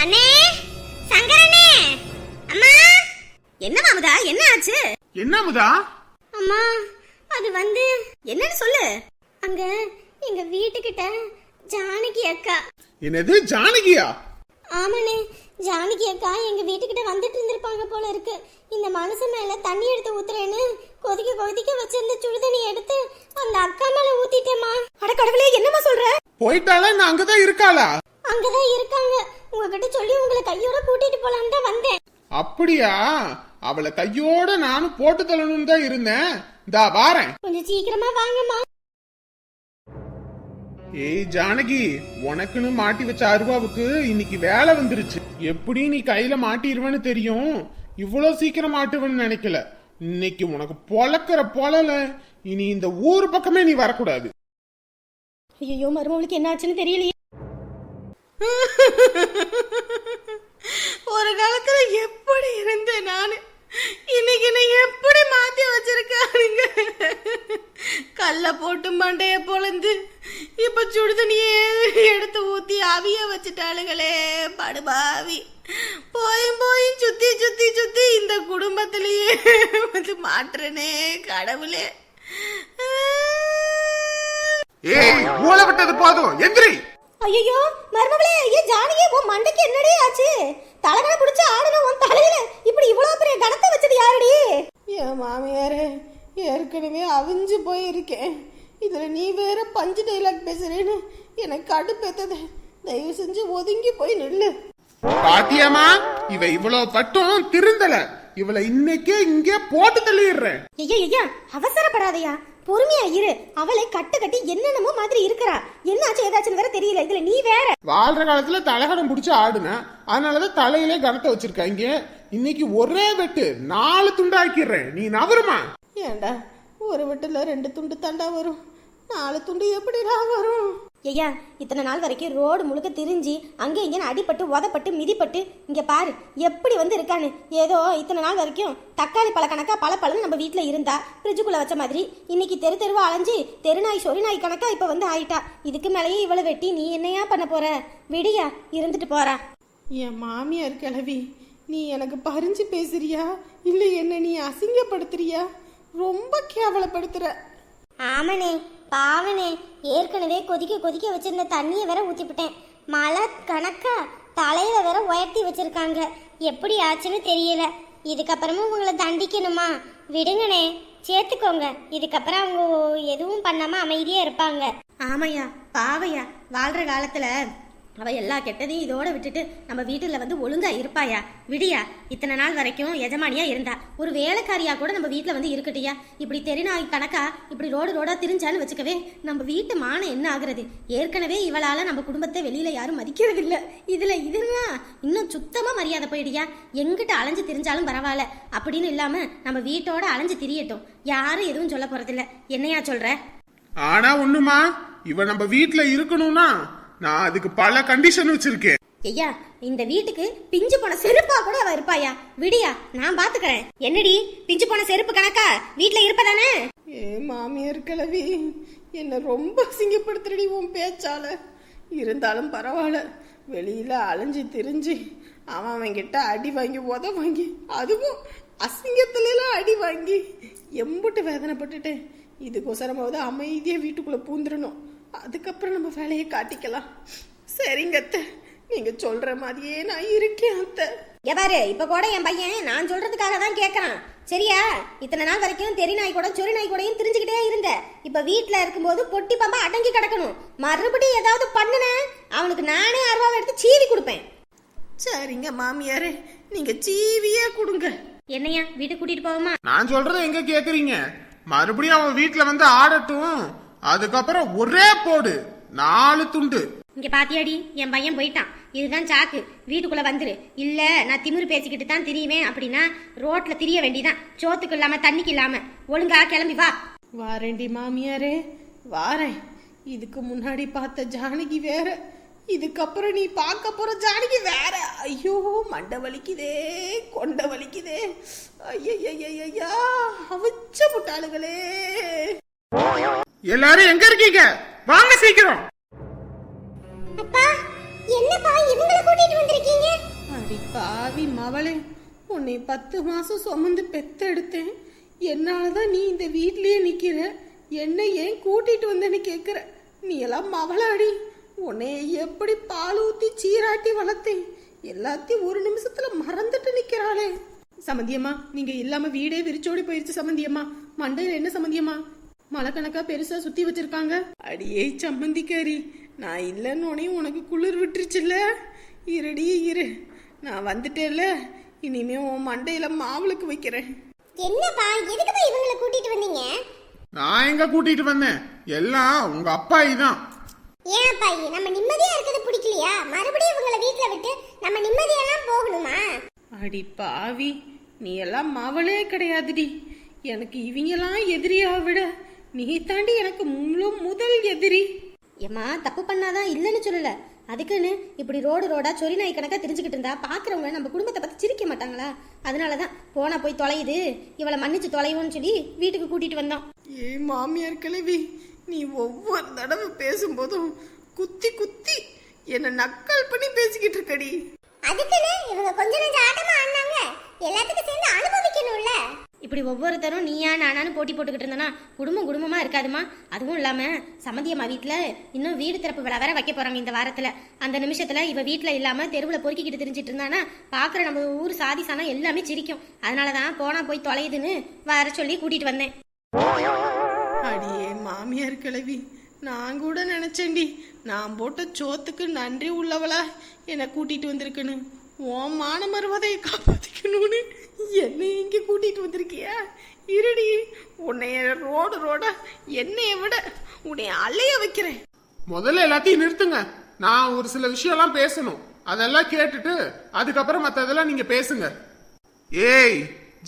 அண்ணே சங்கரனே அம்மா என்ன மாமுதா என்ன ஆச்சு? என்ன முதா அம்மா அது வந்து என்னன்னு சொல்லு. அங்க எங்க வீட்டுக்கிட்ட ஜானகி அக்கா. என்னது ஜானகியா? ஆமாண்ணே ஜானகி அக்கா எங்க வீட்டுக்கிட்ட வந்துட்டு இருந்திருப்பாங்க போல இருக்கு. இந்த மனுஷன் மேல தண்ணி எடுத்து ஊத்துறேன்னு கொதிக்க கொதிக்க வச்சிருந்த சுடுதண்ணி எடுத்து அந்த அக்கா மேல ஊத்திட்டேமா அட கடவுளே என்னம்மா சொல்ற? போயிட்டாளா நான் அங்கதான் இருக்காளா? அங்கதான் இருக்காங்க. உங்ககிட்ட சொல்லி உங்களை கையோட கூட்டிட்டு போலான்னு தான் வந்தேன். அப்படியா? அவளை கையோட நானும் போட்டு தள்ளணும்னு தான் இருந்தேன். இந்தா வாரேன். கொஞ்சம் சீக்கிரமா வாங்கம்மா. ஏய் ஜானகி உனக்குன்னு மாட்டி வச்ச அருவாவுக்கு இன்னைக்கு வேலை வந்துருச்சு. எப்படி நீ கையில மாட்டிடுவேன்னு தெரியும்? இவ்வளவு சீக்கிரம் மாட்டுவேன்னு நினைக்கல. இன்னைக்கு உனக்கு பொழக்கிற பொழல இனி இந்த ஊர் பக்கமே நீ வரக்கூடாது. ஐயோ மருமவளுக்கு என்ன ஆச்சுன்னு தெரியலையே. ஒரு காலத்துல எப்படி இருந்தேன் நான்? இன்னைக்கு நீ எப்படி மாத்தி வச்சிருக்காருங்க கல்ல போட்டு மண்டைய பொழந்து இப்ப சுடுதண்ணியே எடுத்து ஊத்தி அவிய வச்சுட்டாளுகளே படுபாவி. போய் போய் சுத்தி சுத்தி சுத்தி இந்த குடும்பத்திலேயே வந்து மாற்றுனே கடவுளே. ஏய் மூளை விட்டது போதும். எந்திரி. ஐயோ மருமவளே ஐயோ ஜானகி உன் மண்டைக்கு என்னடி ஆச்சு? தலைகளை பிடிச்சு ஆடணும் உன் தலையில இப்படி இவ்வளவு பெரிய கணத்தை வச்சது யாரடி? என் மாமியாரே ஏற்கனவே அவிஞ்சு போயிருக்கேன். இதுல நீ வேற பஞ்சு டைலாக் பேசுறேன்னு எனக்கு கடுப்பேத்தது. தயவு செஞ்சு ஒதுங்கி போய் நில்லு. பாத்தியாமா இவ இவ்வளவு பட்டும் திருந்தல. இவளை இன்னைக்கே இங்கே போட்டு தள்ளிடுறேன். ஐயா ஐயா அவசரப்படாதயா. பொறுமையா இரு. அவளை கட்டு கட்டி என்னென்னமோ மாதிரி இருக்கறா. என்னாச்சு ஏதாச்சுன்னு வேற தெரியல. இதுல நீ வேற. வாழ்ற காலத்துல தலைகடம் பிடிச்சி ஆடுனேன் அதனாலதான் தலையிலே கனத்தை வச்சிருக்காங்க இன்னைக்கு ஒரே வெட்டு. நாலு துண்டாக்கிடுறேன். நீ நவருமா ஏண்டா ஒரு வீட்டுல ரெண்டு துண்டு தாண்டா வரும். நாலு துண்டு எப்படிடா வரும்? ஐயா இத்தனை நாள் வரைக்கும் ரோடு முழுக்க திரிஞ்சு அங்கே இங்கே அடிப்பட்டு உதப்பட்டு மிதிப்பட்டு இங்கே பாரு எப்படி வந்து இருக்கான்னு. ஏதோ இத்தனை நாள் வரைக்கும் தக்காளி பழ கணக்காக பல பழம் நம்ம வீட்டில் இருந்தா ஃப்ரிட்ஜுக்குள்ளே வச்ச மாதிரி இன்னைக்கு தெரு தெருவா அலைஞ்சு தெருநாய் சொறி நாய் கணக்காக இப்போ வந்து ஆயிட்டா. இதுக்கு மேலேயே இவ்வளோ வெட்டி நீ என்னையா பண்ண போற? விடியா இருந்துட்டு போறா. என் மாமியார் கிளவி நீ எனக்கு பறிஞ்சு பேசுறியா? இல்லை என்ன நீ அசிங்கப்படுத்துறியா? ரொம்ப கேவலப்படுத்துற. ஆமனே பாவனே. ஏற்கனவே கொதிக்க கொதிக்க வச்சிருந்த தண்ணியை வேற ஊற்றிவிட்டேன் மழை கணக்கா தலையில வேற உயர்த்தி வச்சிருக்காங்க. எப்படி ஆச்சுன்னு தெரியல. இதுக்கப்புறமும் உங்களை தண்டிக்கணுமா? விடுங்கண்ணே சேர்த்துக்கோங்க. இதுக்கப்புறம் அவங்க எதுவும் பண்ணாம அமைதியா இருப்பாங்க. ஆமையா பாவையா வாழ்ற காலத்துல அவள் எல்லா கெட்டதையும் இதோட விட்டுட்டு நம்ம வீட்டில் வந்து ஒழுங்கா இருப்பாயா? விடியா இத்தனை நாள் வரைக்கும் எஜமானியா இருந்தா. ஒரு வேலைக்காரியா கூட நம்ம வீட்டில் வந்து இருக்கட்டியா? இப்படி தெரிநாய் கணக்கா இப்படி ரோடு ரோடா திரிஞ்சான்னு வச்சுக்கவே நம்ம வீட்டு மானம் என்ன ஆகுறது? ஏற்கனவே இவளால நம்ம குடும்பத்தை வெளியில யாரும் மதிக்கிறது இல்லை இதுல இதுன்னா இன்னும் சுத்தமா மரியாதை போயிடியா? எங்கிட்ட அலைஞ்சு திரிஞ்சாலும் பரவாயில்ல. அப்படின்னு இல்லாம நம்ம வீட்டோட அலைஞ்சு திரியட்டும். யாரும் எதுவும் சொல்ல போறதில்ல. என்னையா சொல்ற? ஆனா ஒண்ணுமா? இவ நம்ம வீட்டுல இருக்கணும்னா நான் அதுக்கு பல கண்டிஷன் வச்சிருக்கேன். ஐயா இந்த வீட்டுக்கு பிஞ்சு போன செருப்பா கூட அவ இருப்பாயா? விடியா நான் பாத்துக்கறேன். என்னடி பிஞ்சு போன செருப்பு கணக்கா? வீட்ல இருப்பதானே? ஏ மாமியார் கிழவி என்ன ரொம்ப அசிங்கப்படுத்துறடி உன் பேச்சால. இருந்தாலும் பரவாயில்ல வெளியில அலைஞ்சு திரிஞ்சு அவன் அவன்கிட்ட அடி வாங்கி உத வாங்கி அதுவும் அசிங்கத்துலலாம் அடி வாங்கி எம்புட்டு வேதனைப்பட்டுட்டேன். இதுக்கோசரமாவது அமைதியாக வீட்டுக்குள்ளே பூந்துடணும் அதுக்கப்புறம் நம்ம வேலையை காட்டிக்கலாம். சரிங்க அத்தை. நீங்க சொல்ற மாதிரியே நான் இருக்கேன் அத்தை. பாரு இப்ப கூட என் பையன் நான் சொல்றதுக்காக தான் கேக்குறான். சரியா? இத்தனை நாள் வரைக்கும் தெரி நாய் கூட சொறி நாய் கூடயும் தெரிஞ்சுக்கிட்டே இருந்த. இப்ப வீட்ல இருக்கும்போது பொட்டி பாம்பா அடங்கி கிடக்கணும். மறுபடியும் ஏதாவது பண்ணுன அவனுக்கு நானே அருவாவை எடுத்து சீவி கொடுப்பேன். சரிங்க மாமியாரே. நீங்க சீவியே கொடுங்க. என்னையா வீட்டுக்கு கூட்டிட்டு போவோமா? நான் சொல்றதை எங்க கேக்குறீங்க? மறுபடியும் அவன் வீட்ல வந்து ஆடட்டும். அதுக்கப்புறம் ஒரே போடு. நாலு துண்டு. இங்க பாத்தியாடி என் பையன் போயிட்டான். இதுதான் சாக்கு வீட்டுக்குள்ள வந்துரு. இல்ல நான் திமிரு பேசிக்கிட்டு தான் திரியுவேன் அப்படின்னா ரோட்ல திரிய வேண்டியதான் சோத்துக்கு இல்லாம தண்ணிக்கு இல்லாம. ஒழுங்கா கிளம்பி வா. வாரேண்டி மாமியாரே. வாரேன். இதுக்கு முன்னாடி பார்த்த ஜானகி வேற. இதுக்கப்புறம் நீ பார்க்க போற ஜானகி வேற. ஐயோ மண்டை வலிக்குதே கொண்டை வலிக்குதே. ஐயா அவிச்ச முட்டாளுகளே. எல்லாரும் எங்க இருக்கீங்க? வாங்க சீக்கிரம். அப்பா என்னப்பா இவங்களை கூட்டிட்டு வந்திருக்கீங்க? அடி பாவி மவளே உன்னை பத்து மாசம் சுமந்து பெத்தெடுத்தேன். என்னால தான் நீ இந்த வீட்லயே நிக்கிற? என்னை ஏன் கூட்டிட்டு வந்தேன்னு கேக்குற? நீ எல்லாம் மவளாடி உன்னை எப்படி பால் ஊத்தி சீராட்டி வளர்த்தேன்? எல்லாத்தையும் ஒரு நிமிஷத்துல மறந்துட்டு நிக்கிறாளே. சமந்தியம்மா நீங்க இல்லாம வீடே விரிச்சோடி போயிருச்சு சமந்தியம்மா. மண்டையில என்ன சமந்தியம்மா? மலை கணக்கா பெருசா சுத்தி வச்சிருக்காங்க. அடியே சம்மந்திக்காரி நான் இல்லைன்னு உனக்கு குளிர் விட்டுருச்சுல்ல? இருடி இரு. நான் வந்துட்டேல்ல இனிமே உன் மண்டையில மாவுளுக்கு வைக்கிறேன். என்னப்பா எதுக்குப்பா இவங்களை கூட்டிட்டு வந்தீங்க? நான் எங்க கூட்டிட்டு வந்தேன்? எல்லாம் உங்க அப்பாயி தான் ஏன் அப்பா நம்ம நிம்மதியா இருக்கிறது பிடிக்கலையா? மறுபடியும் இவங்களை வீட்ல விட்டு நம்ம நிம்மதியெல்லாம் போகணுமா? அடி பாவி நீ எல்லாம் மவளே கிடையாதுடி. எனக்கு இவங்கெல்லாம் எதிரியா விட நீ தாண்டி எனக்கு முழு முதல் எதிரி. ஏம்மா தப்பு பண்ணாதான் இல்லைன்னு சொல்லல. அதுக்குன்னு இப்படி ரோடு ரோடா சொறி நாய் கணக்கா தெரிஞ்சுக்கிட்டு இருந்தா பாக்குறவங்க நம்ம குடும்பத்தை பத்தி சிரிக்க மாட்டாங்களா? அதனாலதான் போனா போய் தொலையுது. இவளை மன்னிச்சு தொலைவோன்னு சொல்லி வீட்டுக்கு கூட்டிட்டு வந்தோம் ஏ மாமியார் கிழவி நீ ஒவ்வொரு தடவை பேசும்போதும் குத்தி குத்தி என்ன நக்கல் பண்ணி பேசிக்கிட்டு இருக்கடி. அதுக்குன்னு இவங்க கொஞ்ச நெஞ்ச ஆட்டமா ஆடினாங்க. எல்லாத்துக்கும் சேர்ந்து அனுபவிக்கணும்ல. இப்படி ஒவ்வொருத்தரும் நீயா நானான்னு போட்டி போட்டுக்கிட்டு இருந்தனா குடும்பம் குடும்பமா இருக்காதுமா? அதுவும் இல்லாம சமந்தியம்மா வீட்டுல இன்னும் வீடு திறப்பு விழா வேற வைக்க போறாங்க இந்த வாரத்துல. அந்த நிமிஷத்துல இவ வீட்டுல இல்லாம தெருவுல பொறுக்கிக்கிட்டு தெரிஞ்சிட்டு இருந்தானா பாக்குற நம்ம ஊர் சாதி சானா எல்லாமே சிரிக்கும். அதனாலதான் போனா போய் தொலையுதுன்னு வர சொல்லி கூட்டிட்டு வந்தேன். அடியே மாமியார் கிழவி நான் கூட நினைச்சேன்டி. நான் போட்ட சோத்துக்கு நன்றி உள்ளவளா என்னை கூட்டிட்டு வந்திருக்குன்னு. உன் மான மருவதையை காப்பாத்திக்கணும்னு என்னை இங்கே கூட்டிகிட்டு வந்திருக்கியா? இருடி உன்னைய ரோடு ரோட என்னைய விட உன்னைய அலைய வைக்கிறேன். முதல்ல எல்லாத்தையும் நிறுத்துங்க. நான் ஒரு சில விஷயம்லாம் பேசணும். அதெல்லாம் கேட்டுட்டு அதுக்கப்புறம் மற்றதெல்லாம் நீங்கள் பேசுங்க. ஏய்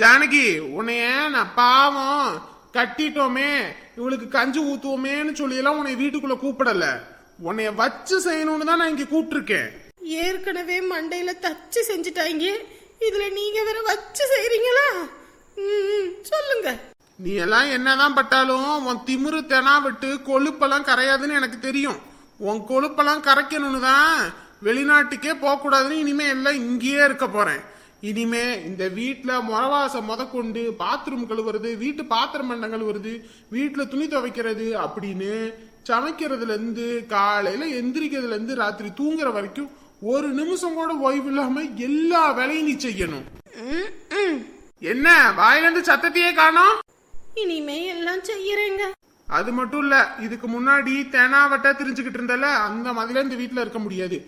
ஜானகி உன்னைய நான் பாவம் கட்டிட்டோமே இவளுக்கு கஞ்சி ஊத்துவோமேன்னு சொல்லி எல்லாம் உன்னை வீட்டுக்குள்ள கூப்பிடல. உன்னைய வச்சு செய்யணும்னு தான் நான் இங்க கூப்பிட்டுருக்கேன். ஏற்கனவே மண்டையில தச்சு செஞ்சுட்டாங்க இதுல நீங்க வேற வச்சு செய்றீங்களா? சொல்லுங்க. நீ எல்லாம் என்னதான் பட்டாலும் உன் திமிரு தெனா விட்டு கொழுப்பெல்லாம் கரையாதுன்னு எனக்கு தெரியும். உன் கொழுப்பெல்லாம் கரைக்கணும்னு தான் வெளிநாட்டுக்கே போகக்கூடாதுன்னு இனிமே எல்லாம் இங்கேயே இருக்க போறேன். இனிமே இந்த வீட்டில் முறவாசம் முதற்கொண்டு பாத்ரூம் கழுவுறது வீட்டு பாத்திரம் மண்டங்கள் கழுவுறது வீட்டில் துணி துவைக்கிறது அப்படின்னு சமைக்கிறதுலேருந்து காலையில் எந்திரிக்கிறதுலேருந்து ராத்திரி தூங்குற வரைக்கும் ஒரு நிமிஷம் கூட ஓய்வு இல்லாம எல்லா வேலையும் நீ செய்யணும். என்ன வாயிலிருந்து சத்தத்தையே காணோம்? இனிமே எல்லாம் செய்யறேங்க. அது மட்டும் இல்ல இதுக்கு முன்னாடி தெனாவட்ட தெரிஞ்சுக்கிட்டு இருந்தல அந்த மாதிரில இந்த வீட்ல இருக்க முடியாது.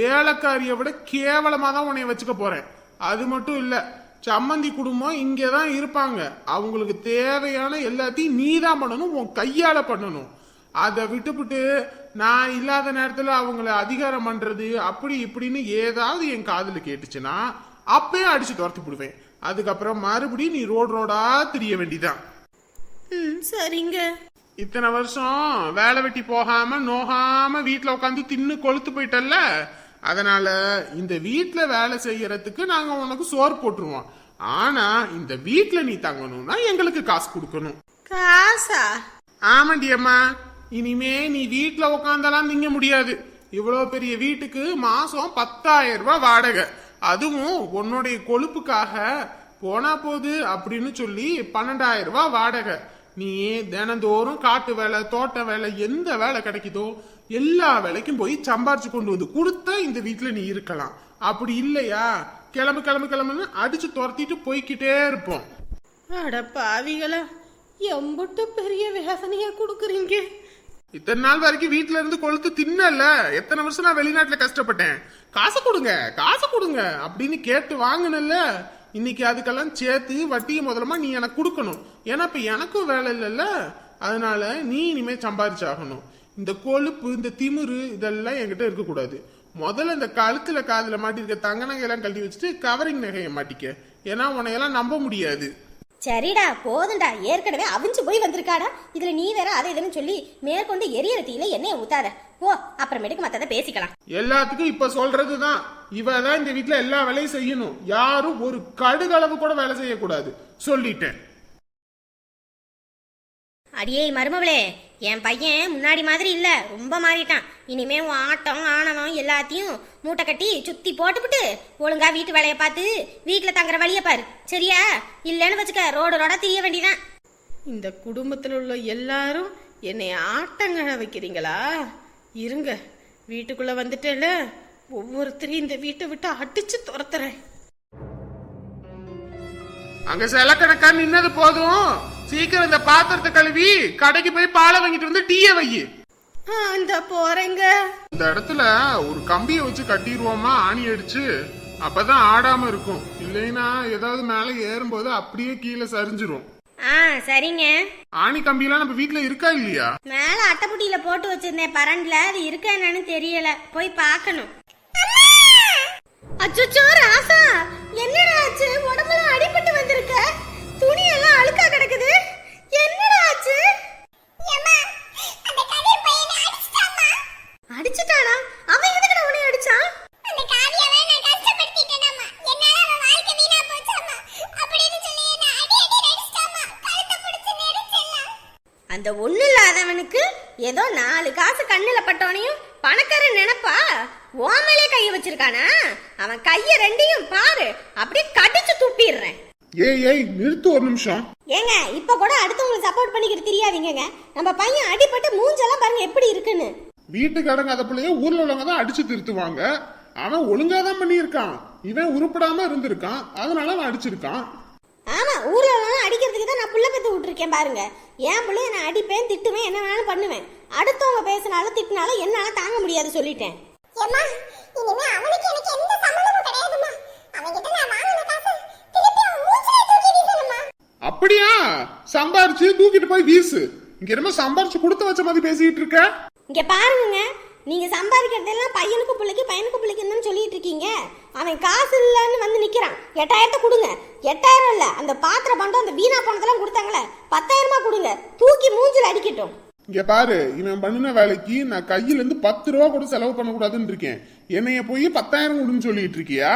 வேலைக்காரியை விட கேவலமா தான் உன்னைய வச்சுக்க போறேன். அது மட்டும் இல்ல சம்மந்தி குடும்பம் இங்கே தான் இருப்பாங்க. அவங்களுக்கு தேவையான எல்லாத்தையும் நீ தான் பண்ணணும் உன் கையால பண்ணணும். அதை விட்டுப்புட்டு நான் இல்லாத நேரத்துல அவங்கள அதிகாரம் பண்றது அப்படி இப்படின்னு ஏதாவது என் காதுல கேட்டுச்சுன்னா அப்பயே அடிச்சு துரத்தி போடுவேன். அதுக்கப்புறம் மறுபடியும் நீ ரோடு ரோடா திரிய வேண்டிதான். ம் சரிங்க. இத்தனை வருஷம் வேலை வெட்டி போகாம நோகாம வீட்ல உட்காந்து தின்னு கொளுத்து போயிட்டல்ல? அதனால இந்த வீட்ல வேலை செய்யறதுக்கு நாங்க உனக்கு சோறு போட்டுருவோம். ஆனா இந்த வீட்ல நீ தங்கணும்னா எங்களுக்கு காசு கொடுக்கணும். காசா? ஆமாண்டி அம்மா. இனிமே நீ வீட்டில் உட்காந்தெல்லாம் திங்க முடியாது. இவ்வளோ பெரிய வீட்டுக்கு மாசம் பத்தாயிரம் ரூபாய் வாடகை. அதுவும் உன்னுடைய கொழுப்புக்காக. போனா போகுது அப்படின்னு சொல்லி பன்னெண்டாயிரம் ரூபாய் வாடகை. நீ தினந்தோறும் காட்டு வேலை தோட்ட வேலை எந்த வேலை கிடைக்குதோ எல்லா வேலைக்கும் போய் சம்பாரிச்சு கொண்டு வந்து கொடுத்தா இந்த வீட்டில் நீ இருக்கலாம். அப்படி இல்லையா? கிளம்பு கிளம்பு கிளம்புன்னு அடிச்சு துரத்திட்டு போய்கிட்டே இருப்போம். அட பாவிகளா எம்புட்டு பெரிய வேதனையா கொடுக்குறீங்க? இத்தனை நாள் வரைக்கும் வீட்ல இருந்து கொளுத்து தின்னல. எத்தனை வருஷம் நான் வெளிநாட்டுல கஷ்டப்பட்டேன். காசு கொடுங்க காசு கொடுங்க அப்படின்னு கேட்டு வாங்கினல்ல இன்னைக்கு அதுக்கெல்லாம் சேர்த்து வட்டியை முதலமா நீ எனக்கு கொடுக்கணும். ஏன்னா இப்ப எனக்கும் வேலை இல்லைல்ல. அதனால நீ இனிமே சம்பாதிச்சாகணும் இந்த கொழுப்பு இந்த திமிரு இதெல்லாம் என்கிட்ட இருக்கக்கூடாது. முதல்ல இந்த கழுத்துல காதுல மாட்டிருக்க தங்க நகையெல்லாம் கழட்டி வச்சுட்டு கவரிங் நகையை மாட்டிக்க. ஏன்னா உன்னையெல்லாம் நம்ப முடியாது. சரிடா போதும்டா. ஏற்கனவே அவிஞ்சு போய் வந்திருக்காடா. இதுல நீ வேற அதை இதுன்னு சொல்லி மேற்கொண்டு எரியற தீயில என்னைய ஊத்தாத. போ அப்புறமேட்டுக்கு மத்தத பேசிக்கலாம். எல்லாத்துக்கும் இப்ப சொல்றதுதான். இவதான் இந்த வீட்டுல எல்லா வேலையும் செய்யணும். யாரும் ஒரு கடுகளவு கூட வேலை செய்யக்கூடாது. சொல்லிட்டேன். அடியே மருமவளே என் பையன் முன்னாடி மாதிரி இல்ல ரொம்ப மாறிட்டான். இனிமே உன் ஆட்டம் ஆணவம் எல்லாத்தையும் மூட்டை கட்டி சுத்தி போட்டுப்புட்டு ஒழுங்கா வீட்டு வேலையை பார்த்து வீட்டுல தங்குற வழியை பாரு. சரியா? இல்லைன்னு வச்சுக்க ரோடு ரோடா திரிய வேண்டியதான் இந்த குடும்பத்தில் உள்ள எல்லாரும் என்னை ஆட்டங்கழ வைக்கிறீங்களா? இருங்க வீட்டுக்குள்ள வந்துட்டேல ஒவ்வொருத்தரையும் இந்த வீட்டை விட்டு அடிச்சு துரத்துறேன். அங்க சில கணக்கா நின்னது போதும். சீக்கிரம் இந்த பாத்திரத்தை கழுவி கடைக்கு போய் பாலை வாங்கிட்டு வந்து டீய வை. இந்த போறேங்க. இந்த இடத்துல ஒரு கம்பியை வச்சு கட்டிடுவோமா? ஆணி அடிச்சு. அப்பதான் ஆடாம இருக்கும். இல்லைன்னா ஏதாவது மேல ஏறும்போது அப்படியே கீழே சரிஞ்சிரும். ஆ சரிங்க. ஆணி கம்பியெல்லாம் நம்ம வீட்ல இருக்கா இல்லையா? மேல அட்டைப்புட்டியில போட்டு வச்சிருந்தேன். பரண்ல. அது இருக்கா என்னன்னு தெரியல. போய் பார்க்கணும். அச்சோ ராசா! என்னடா ஆச்சு? உடம்புல அடிபட்டு வந்திருக்க. இல்லாதவனுக்கு ஏதோ நாலு காசு கண்ணுல பட்டவனையும் பணக்காரன் நினைப்பா? ஓமலே கைய வச்சிருக்கானா? அவன் கைய ரெண்டையும் பாரு. அப்படியே கடிச்சு துப்பிடுறேன். ஏய் ஏய் நிறுத்து ஒரு நிமிஷம். ஏங்க இப்ப கூட அடுத்தவங்களுக்கு சப்போர்ட் பண்ணிக்கிட்டு தெரியாதீங்கங்க. நம்ம பையன் அடிபட்டு மூஞ்செல்லாம் பாருங்க எப்படி இருக்குன்னு. வீட்டுக்கு அடங்காத பிள்ளைய ஊர்ல உள்ளவங்க தான் அடிச்சு திருத்துவாங்க. அவன் ஒழுங்கா தான் பண்ணியிருக்கான். இவன் உருப்படாம இருந்திருக்கான். அதனால அவன் அடிச்சிருக்கான். ஆமா ஊர்ல எல்லாம் அடிக்கிறதுக்கு தான் நான் புள்ள பெத்து விட்டுருக்கேன் பாருங்க. என் பிள்ளைய நான் அடிப்பேன் திட்டுவேன் என்ன வேணாலும் பண்ணுவேன். அடுத்தவங்க பேசினாலும் திட்டினாலும் என்னால தாங்க முடியாது சொல்லிட்டேன். ஏம்மா இனிமே அவனுக்கு எனக்கு எந்த சம்மந்தமும் கிடையாதும்மா. அவன்கிட்ட நான் வாங்கின காசு திருப்பி அவன் மூச்சிலே தூக்கி வீசணுமா அப்படியா? சம்பாரிச்சு தூக்கிட்டு போய் வீசு. இங்க என்னமோ சம்பாரிச்சு கொடுத்து வச்ச மாதிரி பேசிட்டு இருக்க? இங்க பாருங்க நீங்க சம்பாதிக்கிறதெல்லாம் பையனுக்கு பிள்ளைக்கு பையனுக்கு பிள்ளைக்குன்னு சொல்லிட்டு இருக்கீங்க? அவன் காசு இல்லைன்னு வந்து நிக்கிறான். எட்டாயிரத்தை கொடுங்க. எட்டாயிரம் இல்ல அந்த பாத்திர பண்டம் அந்த வீணா பணத்தெல்லாம் கொடுத்தாங்களே பத்தாயிரமா கொடுங்க. தூக்கி மூஞ்சில் அடிக்கட்டும். இங்க பாரு இவன் பண்ணின வேலைக்கு நான் கையில இருந்து பத்து ரூபா கூட செலவு பண்ணக்கூடாதுன்னு இருக்கேன். என்னைய போய் பத்தாயிரம் கொடுன்னு சொல்லிட்டு இருக்கியா?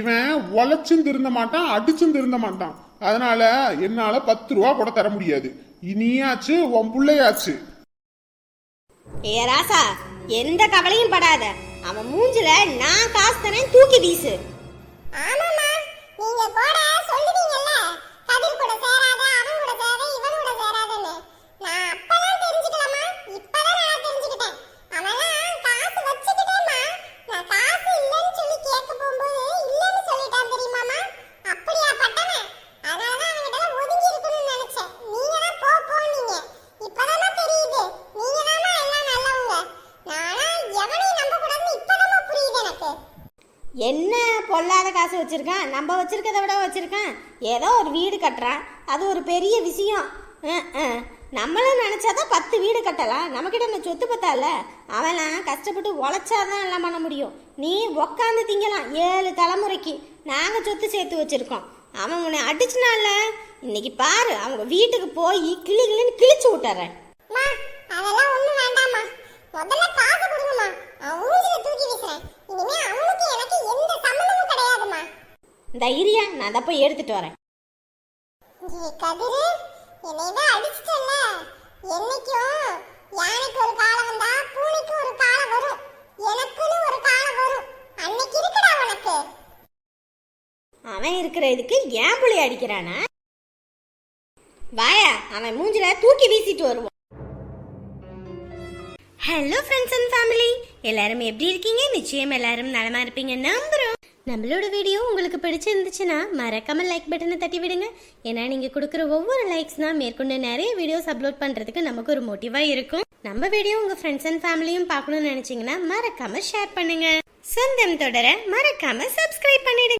இவன் உழைச்சும் திருந்த மாட்டான் அடிச்சும் திருந்த மாட்டான். அதனால என்னால பத்து ரூபா கூட தர முடியாது. இனியாச்சு உன் பிள்ளையாச்சு. ஏ ராசா எந்த கவலையும் படாத. அவன் மூஞ்சில நான் காசு தரேன் தூக்கி வீசு. ஆமா என்ன பொல்லாத காசு வச்சுருக்கான்? நம்ம வச்சுருக்கத விட வச்சுருக்கான். ஏதோ ஒரு வீடு கட்டுறான். அது ஒரு பெரிய விஷயம். அஹ், அஹ். நம்மளும் நினைச்சாதான் பத்து வீடு கட்டலாம். நம்மக்கிட்ட இந்த சொத்து பத்தால. அவெல்லாம் கஷ்டப்பட்டு உழைச்சாதான் எல்லாம் பண்ண முடியும். நீ உக்காந்து திங்கலாம். ஏழு தலைமுறைக்கு நாங்கள் சொத்து சேர்த்து வச்சுருக்கோம். அவன் உன்னை அடிச்சுனால இன்னைக்கு பாரு அவங்க வீட்டுக்கு போய் கிளி கிளின்னு கிழிச்சு விட்டுறேன் அம்மா, அதெல்லாம் ஒண்ணும் வேண்டாம்மா. முதல்ல காசு கொடுங்கம்மா. அவன் மூஞ்சில தூக்கி வீசுறேன். இனிமே அவனுக்கு எனக்கு எந்த சம்மந்தமும் கிடையாதும்மா. இந்த இரியா நான் அதை போய் எடுத்துட்டு வரேன் கதிரு, என்னை தான் அடிச்சிட்டல்ல. என்னைக்கும் யானைக்கு ஒரு காலம் வந்தா பூனைக்கு ஒரு காலம் வரும். எனக்குன்னு ஒரு காலம் வரும். அன்னைக்கு இருக்குடா உனக்கு. அவன் இருக்கிற இதுக்கு ஏன் புள்ளி அடிக்கிறானா வாயா அவன் மூஞ்சில தூக்கி வீசிட்டு வருவான் ஹலோ ஃப்ரெண்ட்ஸ் அண்ட் ஃபேமிலி எல்லாரும் எப்படி இருக்கீங்க நிச்சயம் எல்லாரும் நலமா இருப்பீங்க நம்புறோம் நம்மளோட வீடியோ உங்களுக்கு பிடிச்சிருந்துச்சுன்னா மறக்காமல் லைக் பட்டனை தட்டி விடுங்க. ஏன்னா நீங்கள் கொடுக்குற ஒவ்வொரு லைக்ஸ் தான் மேற்கொண்டு நிறைய வீடியோஸ் அப்லோட் பண்ணுறதுக்கு நமக்கு ஒரு மோட்டிவாக இருக்கும். நம்ம வீடியோ உங்கள் ஃப்ரெண்ட்ஸ் அண்ட் ஃபேமிலியும் பார்க்கணும்னு நினச்சிங்கன்னா மறக்காமல் ஷேர் பண்ணுங்கள் சொந்தம் தொடர மறக்காமல் சப்ஸ்கிரைப் பண்ணிடுங்க.